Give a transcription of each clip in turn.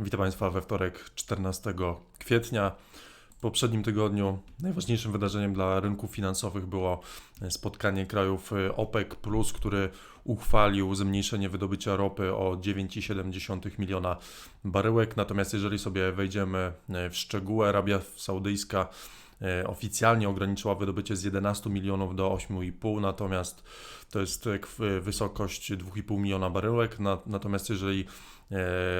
Witam Państwa we wtorek 14 kwietnia. W poprzednim tygodniu najważniejszym wydarzeniem dla rynków finansowych było spotkanie krajów OPEC, który uchwalił zmniejszenie wydobycia ropy o 9,7 miliona baryłek. Natomiast jeżeli sobie wejdziemy w szczegóły, Arabia Saudyjska e, oficjalnie ograniczyła wydobycie z 11 milionów do 8,5, natomiast to jest wysokość 2,5 miliona baryłek. Natomiast jeżeli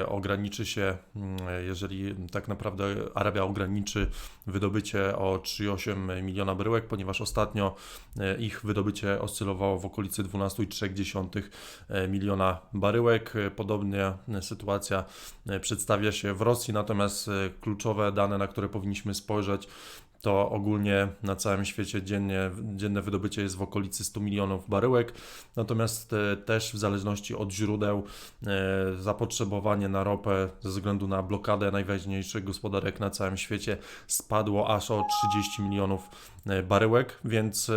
ograniczy się, mm, jeżeli tak naprawdę Arabia ograniczy wydobycie o 3,8 miliona bryłek, ponieważ ostatnio e, ich wydobycie oscylowało w okolicy 12,3 e, miliona baryłek. Podobnie sytuacja przedstawia się w Rosji, natomiast kluczowe dane, na które powinniśmy spojrzeć, to ogólnie na całym świecie dziennie, dzienne wydobycie jest w okolicy 100 milionów baryłek, natomiast e, też w zależności od źródeł e, zapotrzebowanie na ropę ze względu na blokadę najważniejszych gospodarek na całym świecie spadło aż o 30 milionów e, baryłek, więc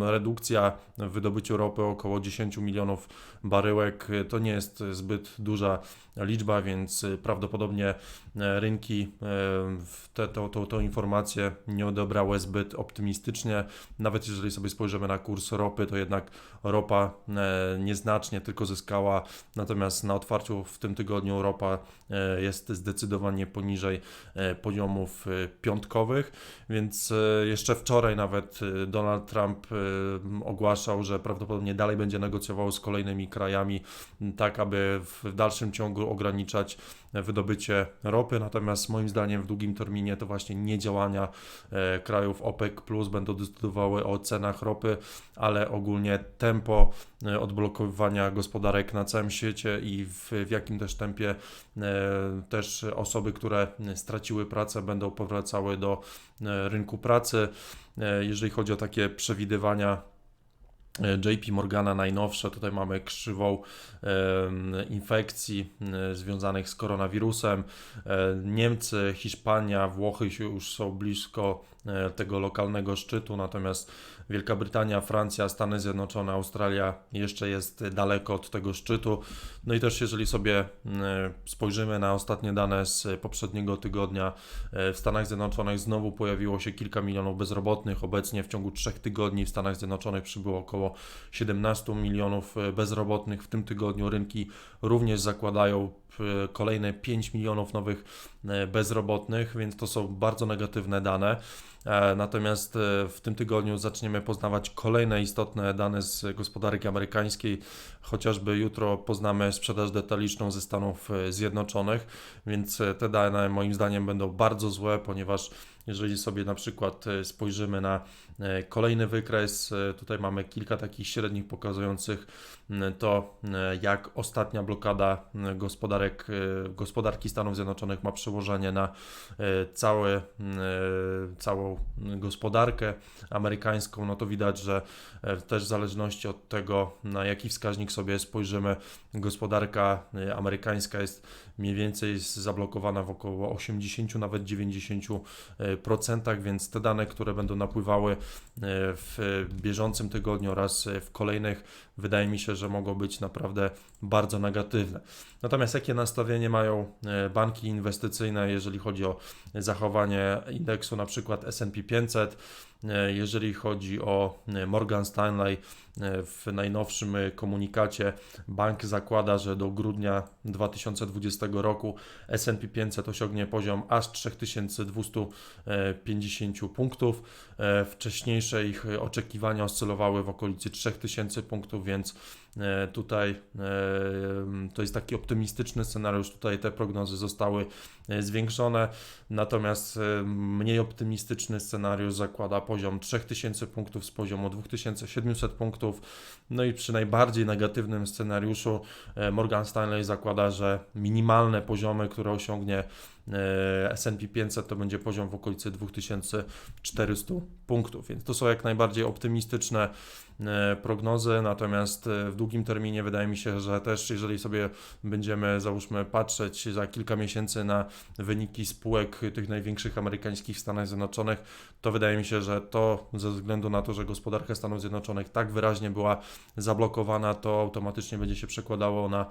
redukcja w wydobyciu ropy około 10 milionów baryłek to nie jest zbyt duża liczba, więc prawdopodobnie rynki tę to, to informację nie odebrały zbyt optymistycznie. Nawet jeżeli sobie spojrzymy na kurs ropy, to jednak ropa e, nieznacznie tylko zyskała, natomiast na otwarciu w tym tygodniu ropa e, jest zdecydowanie poniżej e, poziomów piątkowych, więc jeszcze wczoraj nawet Donald Trump ogłaszał, że prawdopodobnie dalej będzie negocjował z kolejnymi krajami, tak aby w dalszym ciągu ograniczać wydobycie ropy, natomiast moim zdaniem w długim terminie to właśnie niedziałania e, krajów OPEC Plus będą decydowały o cenach ropy, ale ogólnie tempo e, odblokowywania gospodarek na całym świecie i w, w jakim też tempie e, też osoby, które straciły pracę będą powracały do rynku pracy. Jeżeli chodzi o takie przewidywania JP Morgana najnowsze, tutaj mamy krzywą infekcji związanych z koronawirusem. E, Niemcy, Hiszpania, Włochy już są blisko e, tego lokalnego szczytu, natomiast Wielka Brytania, Francja, Stany Zjednoczone, Australia jeszcze jest daleko od tego szczytu. No i też jeżeli sobie spojrzymy na ostatnie dane z poprzedniego tygodnia, e, w Stanach Zjednoczonych znowu pojawiło się kilka milionów bezrobotnych. Obecnie w ciągu trzech tygodni w Stanach Zjednoczonych przybyło około 17 milionów bezrobotnych. W tym tygodniu rynki również zakładają e, kolejne 5 milionów nowych e, bezrobotnych, więc to są bardzo negatywne dane. E, natomiast w tym tygodniu zaczniemy poznawać kolejne istotne dane z gospodarki amerykańskiej. Chociażby jutro poznamy sprzedaż detaliczną ze Stanów Zjednoczonych, więc te dane moim zdaniem będą bardzo złe, ponieważ jeżeli sobie na przykład spojrzymy na kolejny wykres, tutaj mamy kilka takich średnich pokazujących to, jak ostatnia blokada gospodarek, gospodarki Stanów Zjednoczonych ma przełożenie na cały, całą gospodarkę amerykańską, no to widać, że też w zależności od tego, na jaki wskaźnik sobie spojrzymy, gospodarka amerykańska jest mniej więcej zablokowana w około 80, nawet 90%, więc te dane, które będą napływały w bieżącym tygodniu oraz w kolejnych, wydaje mi się, że mogą być naprawdę bardzo negatywne. Natomiast jakie nastawienie mają e, banki inwestycyjne, jeżeli chodzi o zachowanie indeksu na przykład S&P 500, E, jeżeli chodzi o e, Morgan Stanley, e, w najnowszym komunikacie bank zakłada, że do grudnia 2020 roku S&P 500 osiągnie poziom aż 3250 punktów. Wcześniejsze ich oczekiwania oscylowały w okolicy 3000 punktów, więc tutaj to jest taki optymistyczny scenariusz. Tutaj te prognozy zostały zwiększone, natomiast mniej optymistyczny scenariusz zakłada poziom 3000 punktów z poziomu 2700 punktów. No i przy najbardziej negatywnym scenariuszu e, Morgan Stanley zakłada, że minimalne poziomy, które osiągnie e, S&P 500 to będzie poziom w okolicy 2400 punktów, więc to są jak najbardziej optymistyczne e, prognozy, natomiast e, w długim terminie wydaje mi się, że też jeżeli sobie będziemy załóżmy patrzeć za kilka miesięcy na wyniki spółek tych największych amerykańskich w Stanach Zjednoczonych, to wydaje mi się, że to ze względu na to, że gospodarka Stanów Zjednoczonych tak wyraźnie była zablokowana, to automatycznie będzie się przekładało na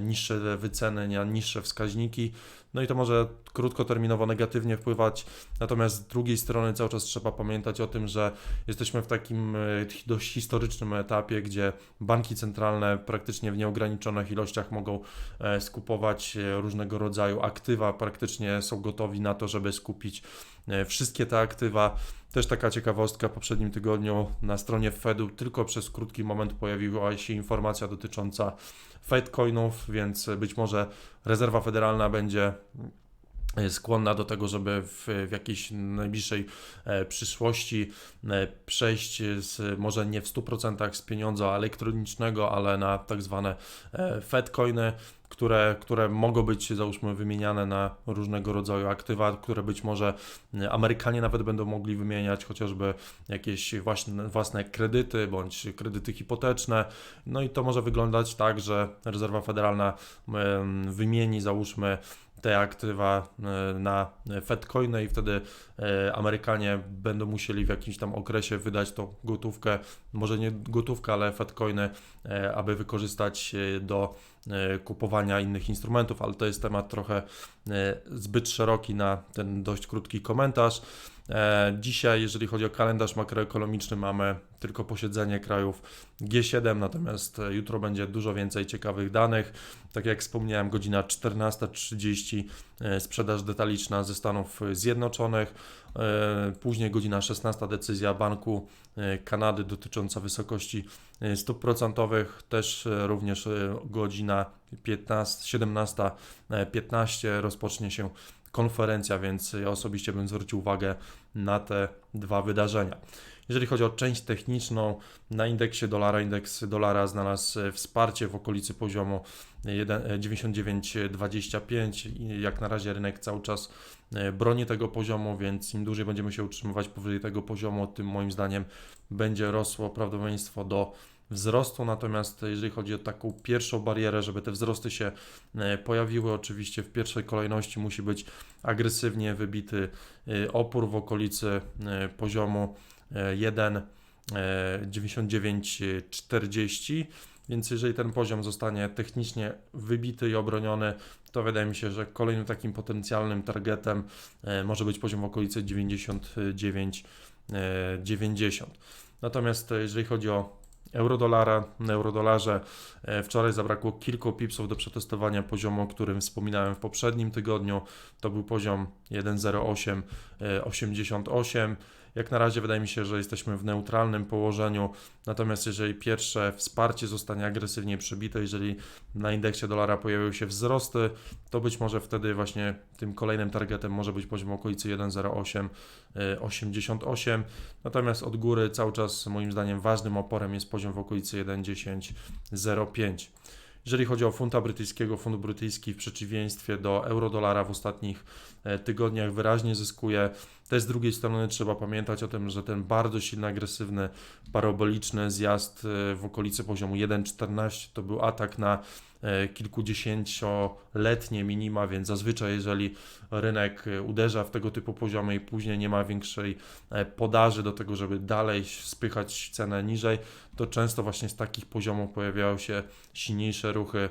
niższe wyceny, na niższe wskaźniki. No i to może krótkoterminowo negatywnie wpływać, natomiast z drugiej strony cały czas trzeba pamiętać o tym, że jesteśmy w takim e, dość historycznym etapie, gdzie banki centralne praktycznie w nieograniczonych ilościach mogą e, skupować e, różnego rodzaju aktywa, praktycznie są gotowi na to, żeby skupić wszystkie te aktywa. Też taka ciekawostka, w poprzednim tygodniu na stronie Fedu tylko przez krótki moment pojawiła się informacja dotycząca Fedcoinów, więc być może rezerwa federalna będzie skłonna do tego, żeby w, w jakiejś najbliższej e, przyszłości e, przejść z, może nie w 100% z pieniądza elektronicznego, ale na tak zwane e, Fedcoiny, które, które mogą być załóżmy wymieniane na różnego rodzaju aktywa, które być może Amerykanie nawet będą mogli wymieniać, chociażby jakieś właśnie własne kredyty bądź kredyty hipoteczne. No i to może wyglądać tak, że rezerwa federalna wymieni załóżmy te aktywa e, na Fedcoiny i wtedy Amerykanie będą musieli w jakimś tam okresie wydać tą gotówkę, może nie gotówkę, ale Fedcoiny, e, aby wykorzystać do kupowania innych instrumentów, ale to jest temat trochę zbyt szeroki na ten dość krótki komentarz. E, dzisiaj, jeżeli chodzi o kalendarz makroekonomiczny, mamy tylko posiedzenie krajów G7, natomiast jutro będzie dużo więcej ciekawych danych. Tak jak wspomniałem, godzina 14.30 e, sprzedaż detaliczna ze Stanów Zjednoczonych, e, później godzina 16 decyzja Banku Kanady dotycząca wysokości stóp procentowych, też również godzina 15, 17.15 rozpocznie się konferencja, więc ja osobiście bym zwrócił uwagę na te dwa wydarzenia. Jeżeli chodzi o część techniczną, na indeksie dolara, indeks dolara znalazł e, wsparcie w okolicy poziomu 99,25. E, jak na razie rynek cały czas e, broni tego poziomu, więc im dłużej będziemy się utrzymywać powyżej tego poziomu, tym moim zdaniem będzie rosło prawdopodobieństwo do wzrostu. Natomiast jeżeli chodzi o taką pierwszą barierę, żeby te wzrosty się pojawiły, oczywiście w pierwszej kolejności musi być agresywnie wybity opór w okolicy poziomu 1 99,40. E, Więc jeżeli ten poziom zostanie technicznie wybity i obroniony, to wydaje mi się, że kolejnym takim potencjalnym targetem e, może być poziom w okolicy 99,90. E, Natomiast jeżeli chodzi o eurodolara, na eurodolarze wczoraj zabrakło kilku pipsów do przetestowania poziomu, o którym wspominałem w poprzednim tygodniu. To był poziom 1,0888. Jak na razie wydaje mi się, że jesteśmy w neutralnym położeniu, natomiast jeżeli pierwsze wsparcie zostanie agresywnie przebite, jeżeli na indeksie dolara pojawią się wzrosty, to być może wtedy właśnie tym kolejnym targetem może być poziom okolicy 1,0888. Natomiast od góry cały czas moim zdaniem ważnym oporem jest poziom w okolicy 1,1005. Jeżeli chodzi o funta brytyjskiego, fund brytyjski w przeciwieństwie do eurodolara w ostatnich e, tygodniach wyraźnie zyskuje. Też z drugiej strony trzeba pamiętać o tym, że ten bardzo silny, agresywny, paraboliczny zjazd e, w okolicy poziomu 1,14 to był atak na kilkudziesięcioletnie minima, więc zazwyczaj jeżeli rynek e, uderza w tego typu poziomy i później nie ma większej e, podaży do tego, żeby dalej spychać cenę niżej, to często właśnie z takich poziomów pojawiają się silniejsze ruchy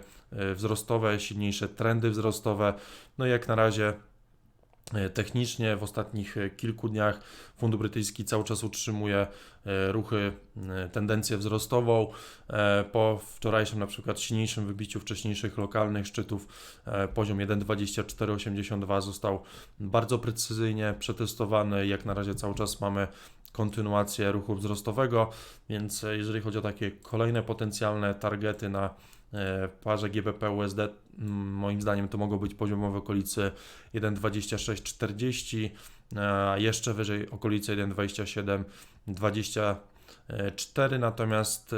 wzrostowe, silniejsze trendy wzrostowe. No i jak na razie E, technicznie w ostatnich e, kilku dniach Fund Brytyjski cały czas utrzymuje e, ruchy, tendencję wzrostową. Po wczorajszym na przykład silniejszym wybiciu wcześniejszych lokalnych szczytów poziom 1,2482 został bardzo precyzyjnie przetestowany. Jak na razie cały czas mamy kontynuację ruchu wzrostowego, więc jeżeli chodzi o takie kolejne potencjalne targety na w parze GBP USD moim zdaniem to mogą być poziomowe okolicy 1,2640, a jeszcze wyżej okolice 1,2720 4, natomiast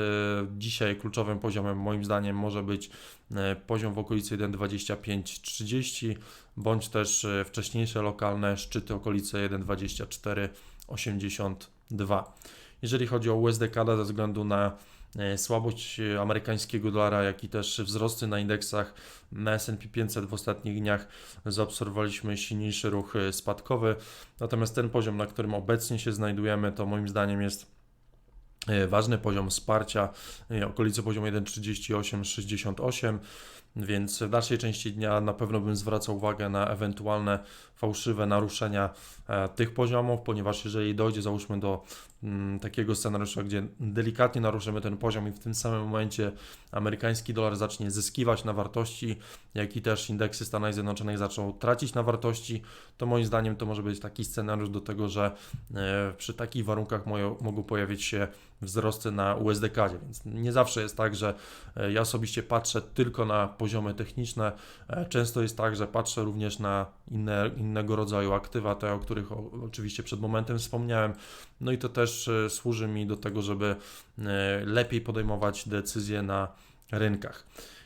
dzisiaj kluczowym poziomem moim zdaniem może być poziom w okolicy 1,25-30 bądź też wcześniejsze lokalne szczyty okolice 1,24-82. Jeżeli chodzi o USD ze względu na E, słabość e, amerykańskiego dolara, jak i też wzrosty na indeksach. Na S&P 500 w ostatnich dniach zaobserwowaliśmy silniejszy ruch e, spadkowy. Natomiast ten poziom, na którym obecnie się znajdujemy, to moim zdaniem jest ważny poziom wsparcia, okolice poziomu 1,38-68 więc w dalszej części dnia na pewno bym zwracał uwagę na ewentualne fałszywe naruszenia e, tych poziomów, ponieważ jeżeli dojdzie załóżmy do mm, takiego scenariusza, gdzie delikatnie naruszymy ten poziom i w tym samym momencie amerykański dolar zacznie zyskiwać na wartości, jak i też indeksy Stanów Zjednoczonych zaczną tracić na wartości, to moim zdaniem to może być taki scenariusz do tego, że e, przy takich warunkach mogą pojawić się wzrosty na USDK, więc nie zawsze jest tak, że e, ja osobiście patrzę tylko na poziomy techniczne. E, często jest tak, że patrzę również na inne, innego rodzaju aktywa, te, o których oczywiście przed momentem wspomniałem. No i to też e, służy mi do tego, żeby lepiej podejmować decyzje na rynkach.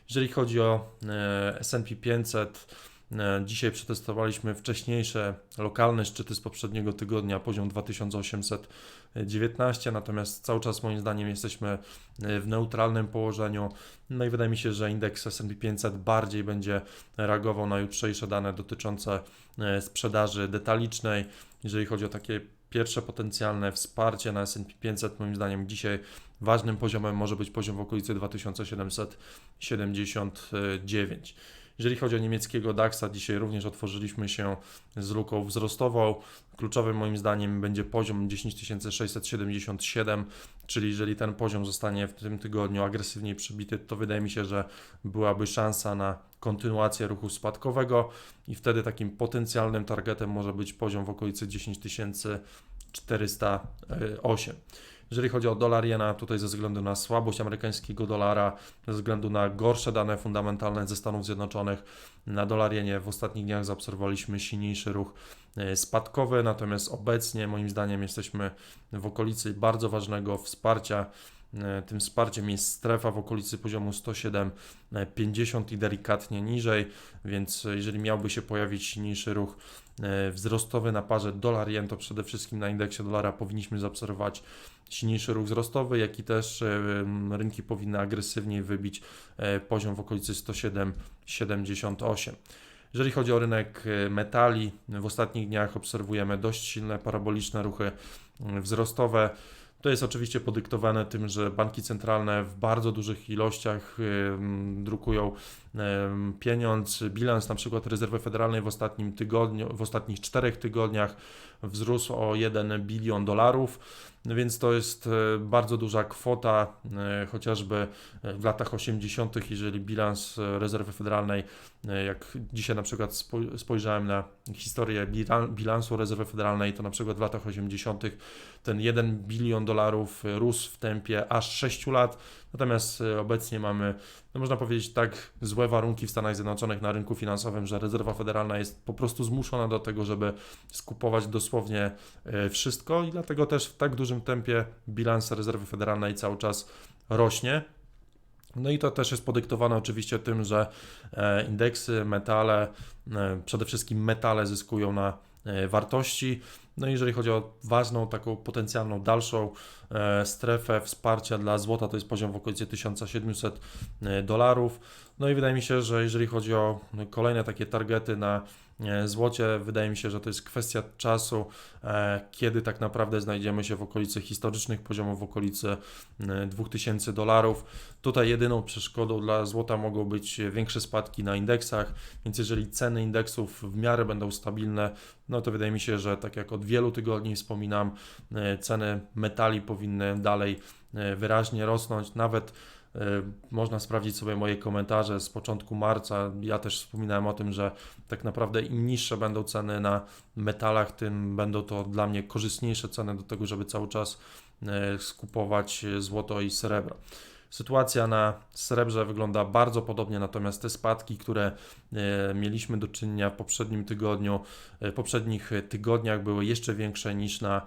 Jeżeli chodzi o SP 500, Dzisiaj przetestowaliśmy wcześniejsze lokalne szczyty z poprzedniego tygodnia, poziom 2819, natomiast cały czas moim zdaniem jesteśmy w neutralnym położeniu. No i wydaje mi się, że indeks S&P 500 bardziej będzie reagował na jutrzejsze dane dotyczące e, sprzedaży detalicznej. Jeżeli chodzi o takie pierwsze potencjalne wsparcie na S&P 500, moim zdaniem dzisiaj ważnym poziomem może być poziom w okolicy 2779. Jeżeli chodzi o niemieckiego DAXa, dzisiaj również otworzyliśmy się z luką wzrostową. Kluczowym moim zdaniem będzie poziom 10677, czyli jeżeli ten poziom zostanie w tym tygodniu agresywniej przybity, to wydaje mi się, że byłaby szansa na kontynuację ruchu spadkowego i wtedy takim potencjalnym targetem może być poziom w okolicy 10408. Jeżeli chodzi o dolar jena, tutaj ze względu na słabość amerykańskiego dolara, ze względu na gorsze dane fundamentalne ze Stanów Zjednoczonych, na dolar jenie w ostatnich dniach zaobserwowaliśmy silniejszy ruch e, spadkowy, natomiast obecnie moim zdaniem jesteśmy w okolicy bardzo ważnego wsparcia tym wsparciem jest strefa w okolicy poziomu 107,50 i delikatnie niżej, więc jeżeli miałby się pojawić silniejszy ruch e, wzrostowy na parze dolar-jen, to przede wszystkim na indeksie dolara powinniśmy zaobserwować silniejszy ruch wzrostowy, jak i też e, rynki powinny agresywniej wybić e, poziom w okolicy 107,78. Jeżeli chodzi o rynek e, metali, w ostatnich dniach obserwujemy dość silne paraboliczne ruchy wzrostowe. To jest oczywiście podyktowane tym, że banki centralne w bardzo dużych ilościach drukują pieniądz. Bilans na przykład rezerwy federalnej w ostatnim tygodniu, w ostatnich czterech tygodniach wzrósł o 1 bilion dolarów. No więc to jest e, bardzo duża kwota, e, chociażby e, w latach 80., jeżeli bilans rezerwy federalnej, jak dzisiaj na przykład spojrzałem na historię bilansu rezerwy federalnej, to na przykład w latach 80. ten 1 bilion dolarów rósł w tempie aż 6 lat, natomiast obecnie mamy, no można powiedzieć tak, złe warunki w Stanach Zjednoczonych na rynku finansowym, że rezerwa federalna jest po prostu zmuszona do tego, żeby skupować dosłownie wszystko i dlatego też w tak dużym dużym tempie bilans rezerwy federalnej cały czas rośnie. No i to też jest podyktowane oczywiście tym, że e, indeksy, metale, e, przede wszystkim metale zyskują na e, wartości. No i jeżeli chodzi o ważną, taką potencjalną dalszą strefę wsparcia dla złota, to jest poziom w okolicy 1700 dolarów. No i wydaje mi się, że jeżeli chodzi o kolejne takie targety na E, złocie. Wydaje mi się, że to jest kwestia czasu, e, kiedy tak naprawdę znajdziemy się w okolicy historycznych poziomów, w okolicy 2000 e, dolarów. Tutaj jedyną przeszkodą dla złota mogą być większe spadki na indeksach, więc jeżeli ceny indeksów w miarę będą stabilne, no to wydaje mi się, że tak jak od wielu tygodni wspominam, ceny metali powinny dalej wyraźnie rosnąć, nawet E, można sprawdzić sobie moje komentarze z początku marca. Ja też wspominałem o tym, że tak naprawdę im niższe będą ceny na metalach, tym będą to dla mnie korzystniejsze ceny do tego, żeby cały czas e, skupować złoto i srebro. Sytuacja na srebrze wygląda bardzo podobnie, natomiast te spadki, które e, mieliśmy do czynienia w poprzednim tygodniu, w poprzednich tygodniach były jeszcze większe niż na e,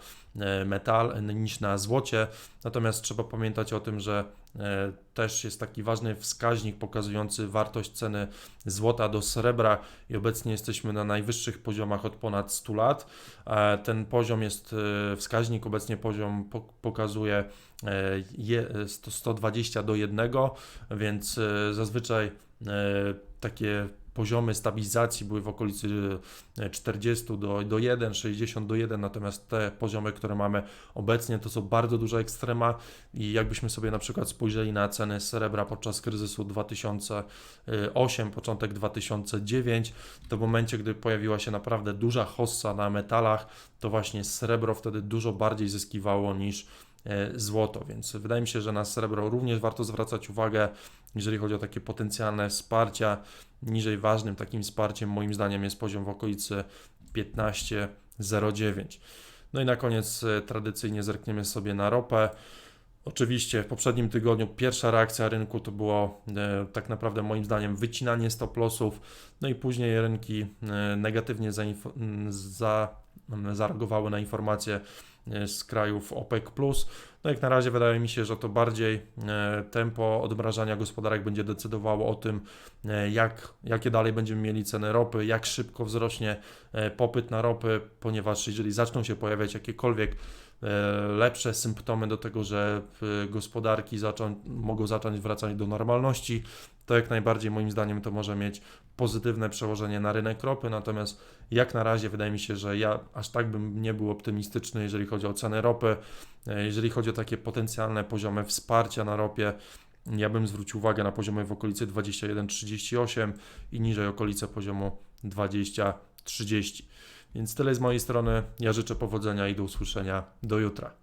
metal, niż na złocie. Natomiast trzeba pamiętać o tym, że e, też jest taki ważny wskaźnik pokazujący wartość ceny złota do srebra i obecnie jesteśmy na najwyższych poziomach od ponad 100 lat. E, Ten poziom jest, e, wskaźnik obecnie poziom po- pokazuje e, je- 100 120 do 1, więc e, zazwyczaj e, takie poziomy stabilizacji były w okolicy e, 40 do, do 1, 60 do 1, natomiast te poziomy, które mamy obecnie, to są bardzo duże ekstrema i jakbyśmy sobie na przykład spojrzeli na ceny srebra podczas kryzysu 2008, początek 2009, to w momencie, gdy pojawiła się naprawdę duża hossa na metalach, to właśnie srebro wtedy dużo bardziej zyskiwało niż e, złoto, więc wydaje mi się, że na srebro również warto zwracać uwagę, jeżeli chodzi o takie potencjalne wsparcia. Niżej ważnym takim wsparciem moim zdaniem jest poziom w okolicy 15,09. No i na koniec e, tradycyjnie zerkniemy sobie na ropę. Oczywiście w poprzednim tygodniu pierwsza reakcja rynku to było e, tak naprawdę moim zdaniem wycinanie stop lossów, no i później rynki e, negatywnie za, zareagowały na informacje e, z krajów OPEC+. No jak na razie wydaje mi się, że to bardziej e, tempo odmrażania gospodarek będzie decydowało o tym, e, jak, jakie dalej będziemy mieli ceny ropy, jak szybko wzrośnie e, popyt na ropy, ponieważ jeżeli zaczną się pojawiać jakiekolwiek e, lepsze symptomy do tego, że e, gospodarki zaczą, mogą zacząć wracać do normalności, to jak najbardziej moim zdaniem to może mieć pozytywne przełożenie na rynek ropy, natomiast jak na razie wydaje mi się, że ja aż tak bym nie był optymistyczny, jeżeli chodzi o ceny ropy, E, jeżeli chodzi o takie potencjalne poziomy wsparcia na ropie, ja bym zwrócił uwagę na poziomy w okolicy 21,38 i niżej okolice poziomu 20,30. Więc tyle z mojej strony. Ja życzę powodzenia i do usłyszenia do jutra.